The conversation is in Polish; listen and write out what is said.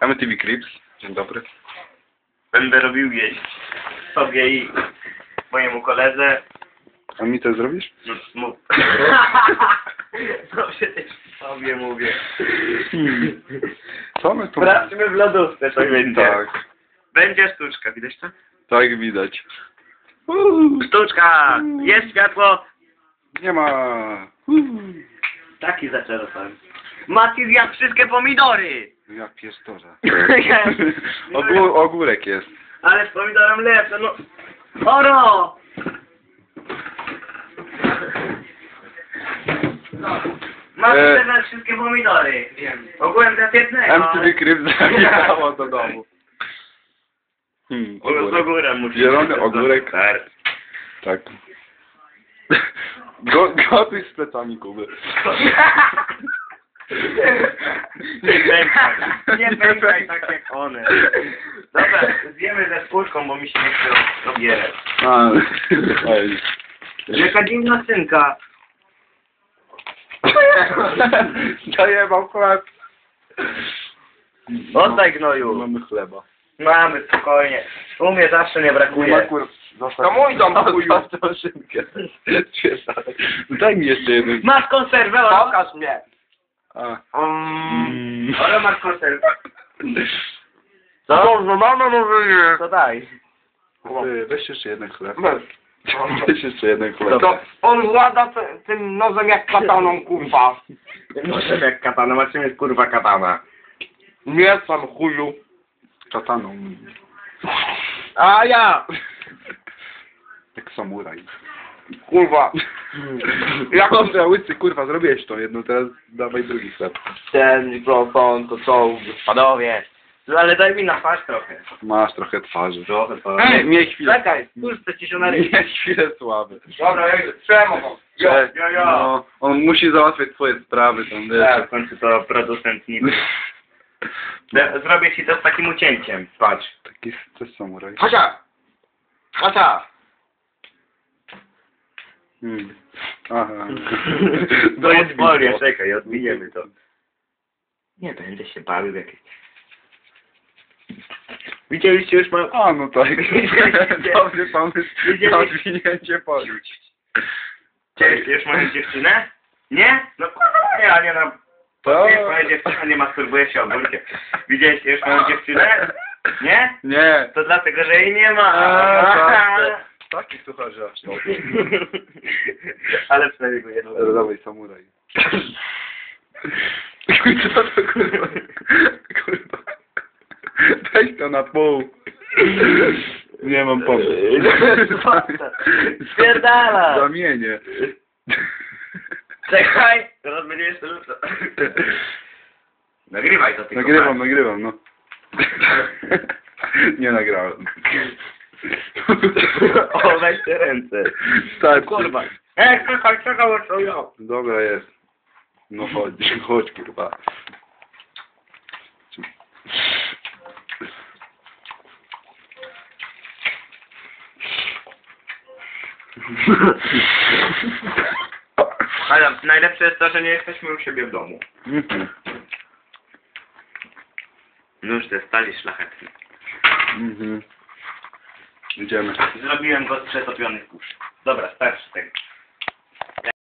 MTV Crips. Dzień dobry. Będę robił jeść sobie i mojemu koledze. A mi to zrobisz? No, mów. no przecież sobie mówię. Co my tu mamy? Sprawdźmy w lodówce, co będzie. Tak, Będzie sztuczka, widać to? tak widać. Uuu, Sztuczka! Jest światło! Nie ma. Uuu. Taki zaczerpałem. Mati zjadł wszystkie pomidory! Ja pierdolę. Jest. Ogór, ogórek jest. Ale z pomidorem lepsze, no. Oro! Mati E. zjadł wszystkie pomidory. Ogółem dla jednego, MTV ale... Crips zajechało do domu. Hmm, Z ogórek. ogórem musi Zielony ogórek. Tak. Tak. Go, gotuj z plecami Kuby. Nie pękaj, nie pękaj tak jak one. Dobra, zjemy ze spółką, bo mi się nie chce obierać. A, ej. Jaka dziwna synka. Zajebał chleb. Oddaj gnoju. Mamy chleba. Mamy, spokojnie. U mnie zawsze nie brakuje. To mój dom, chuju. Zostaw tą szynkę. Daj mi jeszcze jedną. Masz konserwę, Olo? Pokaż mnie. A. Um, Olo, masz konserwę. Co? No mama mówi nie. To daj. Ty, Weź jeszcze jeden chleb. Weź jeszcze jeden chleb. To On włada te- tym nozem jak kataną, kurwa. Może jak katana, na czym jest kurwa katana? Nie sam chuju. Kataną. A ja, Jak samuraj. Kurwa. Jak on to łysy, kurwa, zrobiłeś to jedno, teraz dawaj drugi chleb. Ten mikrofon, to co, panowie. Ale daj mi na twarz trochę. Masz trochę twarzy. Trochę, to... Ej, miej chwilę. Czekaj, puszczę ci się na ryj. Miej chwilę sławy. Dobra, ja trzymam go. Jo, jo, jo. No, on musi załatwiać swoje sprawy tam, wiesz. Tak, w końcu to producent nic. De- Zrobię ci to z takim ucięciem. Patrz. Taki też samuraj. Hacia! Hacia! Hmm. Aha. To jest folia, czekaj, odbijemy to. Nie będę się bawił jakieś... Widzieliście już mam... A, no tak. Dobry pomysł na odwinięcie polić. Widzieliście już moją dziewczynę? Nie? No kurwa, ja nie no... To... Nie, moja dziewczyna nie masturbuje się ogólnie. Widzieliście już moją dziewczynę? Nie? Nie. To dlatego, że jej nie ma. A, tak. Taki słuchaj, aż to. Ale przynajmniej go jedno. Ale dawaj, samuraj. Co to kurwa? Kurwa. Weź to na pół. Nie mam pomysłu. Spierdala. Zamienię. Czekaj, teraz będzie jeszcze lutro. Nagrywaj to tylko. Nagrywam, nagrywam, no. Nie nagrałem. O, weź te ręce. Starczy. Kurwa. Ej, czekaj, czekaj, co ja. Dobra jest. No chodź, chodź kurwa. Ale najlepsze jest to, że nie jesteśmy u siebie w domu. Mhm. Nóż ze stali szlachetny. Mhm. Idziemy. Zrobiłem go z przetopionych kurz. Dobra, starczy tego.